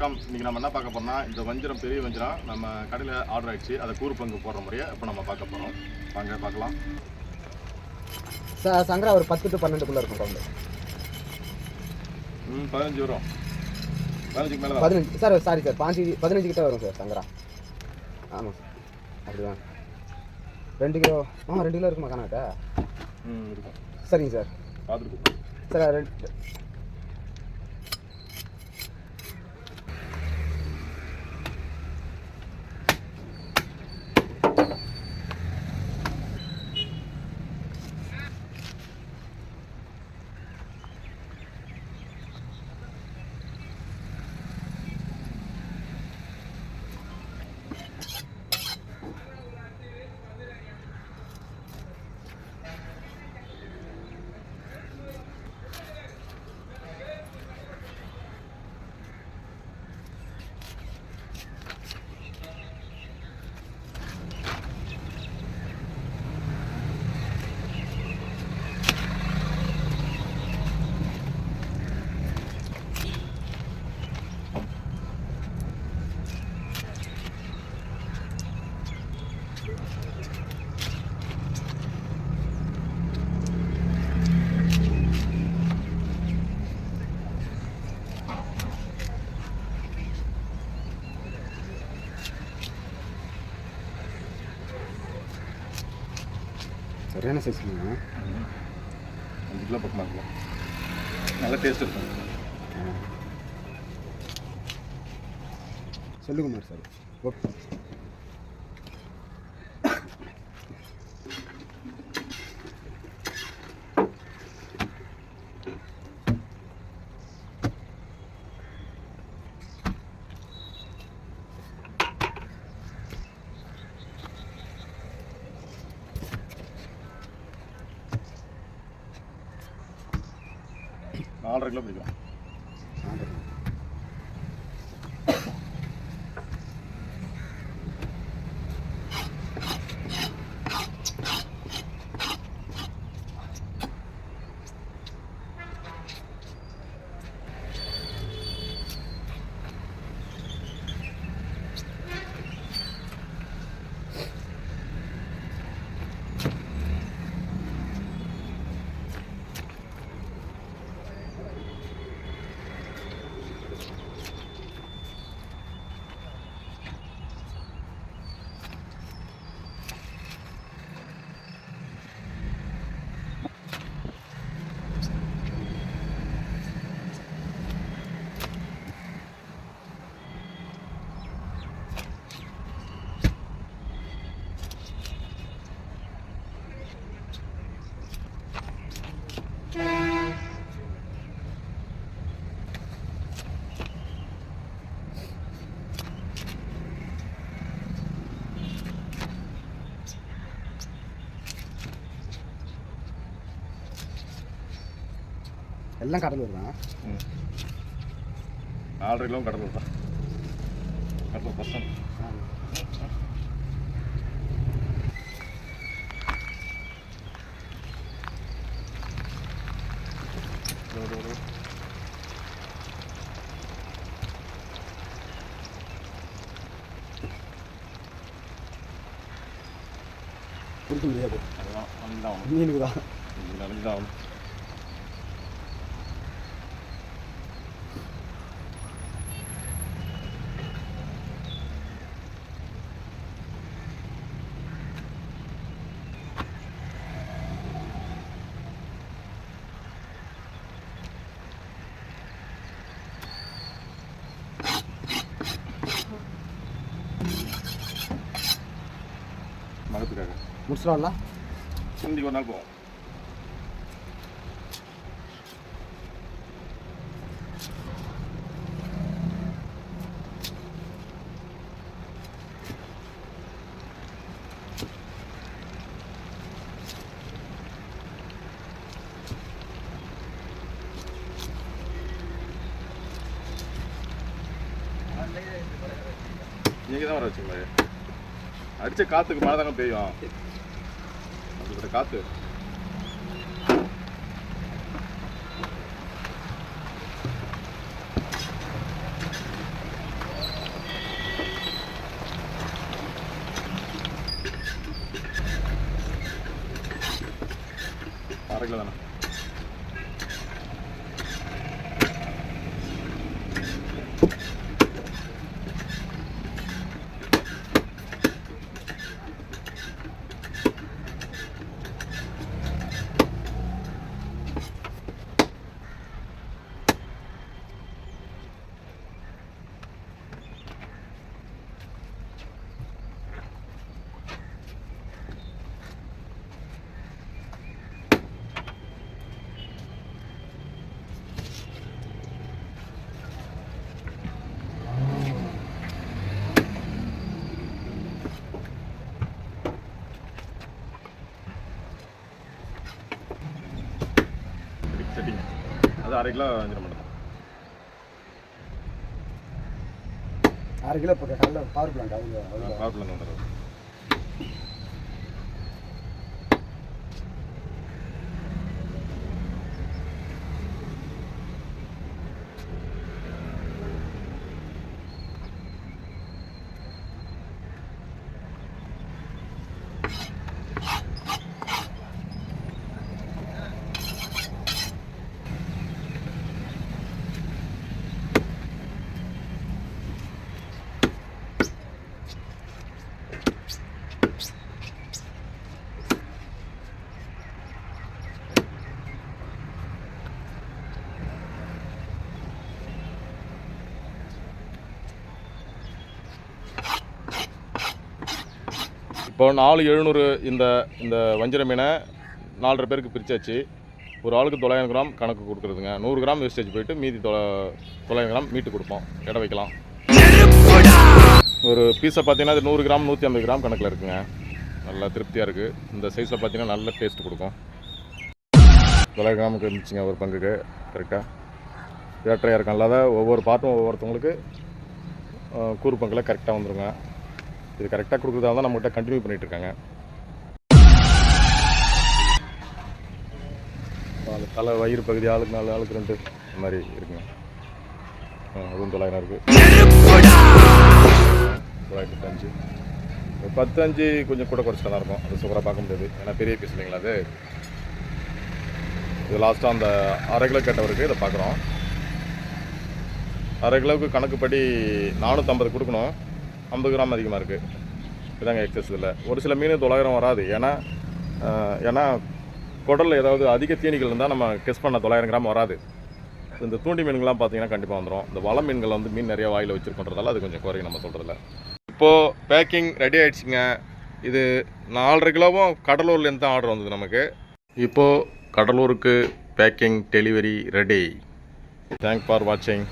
வணக்கம். இன்னைக்கு நம்ம என்ன பார்க்க போறோம்னா இந்த வஞ்சிரம் பெரிய வஞ்சிரம் நம்ம கடையில் ஆர்டர் ஆயிடுச்சு. அதை கூறு பங்கு போடுற முறையை இப்போ நம்ம பார்க்க போகிறோம் வாங்க பார்க்கலாம். ச சங்கரா ஒரு பத்து டு பன்னெண்டுக்குள்ளே இருக்கும் கவுண்டு ம் பதினஞ்சு வரும். பதினஞ்சுக்கு மேலே தான் பதினஞ்சு சார் சாரி சார் பாஞ்சு பதினஞ்சு கிட்ட வரும் சார் சங்கரா. ஆமாம் சார் அப்படிதான். ரெண்டு கிலோ ஆ ரெண்டு கிலோ இருக்குமா கணக்கிட்ட ம் இருக்கும். சரிங்க சார். பார்த்துட்டு சார் ரெண்டு சரியான சைஸ் இல்லைங்க. அஞ்சு கிலோ பக்கமாக நல்ல டேஸ்ட் இருக்கும். சொல்லுகுமார் சார். ஓகே. நாலரை கிலோ பிடிக்கும் எல்லாம் கடலூர் தான் நாலரை கிலோ கடலூர் தான் கடலூர் பர்சன்ட் கொடுக்க முடியாது. அதுதான் மீனுக்கு தான் இது நாளைக்கு தான் ஆகணும் மகத்துக்காக முடிச்சிடலாம்ல இன்னைக்கு ஒரு நாள் போவோம் நீங்க தான் வர வச்சுங்களே அடிச்ச காத்துக்கு மழை தாங்க பெய்யும் Obrigado. அது அரை கிலோ வஞ்சிரம் மட்டும். அரை கிலோ இப்போ காலைல பவர் பிளான்ட் அவங்க அவங்க பாப்பில் வந்துடுறது இப்போ நாலு எழுநூறு இந்த இந்த வஞ்சிர மீனை நாலரை பேருக்கு பிரிச்சாச்சு. ஒரு ஆளுக்கு தொள்ளாயிரம் கிராம் கணக்கு கொடுக்குறதுங்க. நூறு கிராம் வேஸ்டேஜ் போயிட்டு மீதி தொ தொள்ளாயிரம் கிராம் மீட்டு கொடுப்போம். எடை வைக்கலாம். ஒரு பீஸை பார்த்தீங்கன்னா அது நூறு கிராம் நூற்றி ஐம்பது கிராம் கணக்கில் இருக்குங்க. நல்லா திருப்தியாக இருக்குது இந்த சைஸில் பார்த்தீங்கன்னா நல்ல டேஸ்ட் கொடுக்கும். தொள்ளாயிரம் கிராமுக்கு இருந்துச்சுங்க ஒரு பங்குக்கு. கரெக்டாக வேற்றையாக இருக்கும். இல்லாத ஒவ்வொரு பார்ட்டும் ஒவ்வொருத்தவங்களுக்கு கூறு பங்கில் கரெக்டாக வந்துடுங்க இது கரெக்டாக கொடுக்குறதால தான் நம்மகிட்ட கண்டினியூ பண்ணிட்டு இருக்காங்க தலை வயிறு பகுதி ஆளுக்கு நாலு ஆளுக்கு ரெண்டு இந்த மாதிரி இருக்குங்க. அதுவும் தொள்ளாயிரம் இருக்குது தொள்ளாயிரத்தி அஞ்சு ஒரு பத்து அஞ்சு கொஞ்சம் கூட குறைச்சா தான் இருக்கும். அது சூப்பராக பார்க்க முடியாது. ஏன்னா பெரிய பீஸ் இல்லைங்களா அது? இது லாஸ்ட்டாக அந்த அரை கிலோ கேட்டவருக்கு இதை பார்க்குறோம். அரை கிலோவுக்கு கணக்குப்படி நானூற்றம்பது கொடுக்கணும். ஐம்பது கிராம் அதிகமாக இருக்குது இதாங்க எக்ஸஸ் இதில். ஒரு சில மீன் தொள்ளாயிரம் வராது. ஏன்னா ஏன்னா குடலில் ஏதாவது அதிக தீனிகள் இருந்தால் நம்ம கெஸ் பண்ண தொள்ளாயிரம் கிராம் வராது. இந்த தூண்டி மீன்கள்லாம் பார்த்தீங்கன்னா கண்டிப்பாக வந்துடும் இந்த வள மீன்கள் வந்து மீன் நிறைய வாயில் வச்சுருக்கோன்றதால அது கொஞ்சம் குறையும் நம்ம சொல்கிறதில்ல இப்போது பேக்கிங் ரெடி ஆகிடுச்சிங்க இது நாலரை கிலோவும் கடலூர்லேருந்து தான் ஆர்டர் வந்தது நமக்கு. இப்போது கடலூருக்கு packing delivery ready thank for வாட்சிங்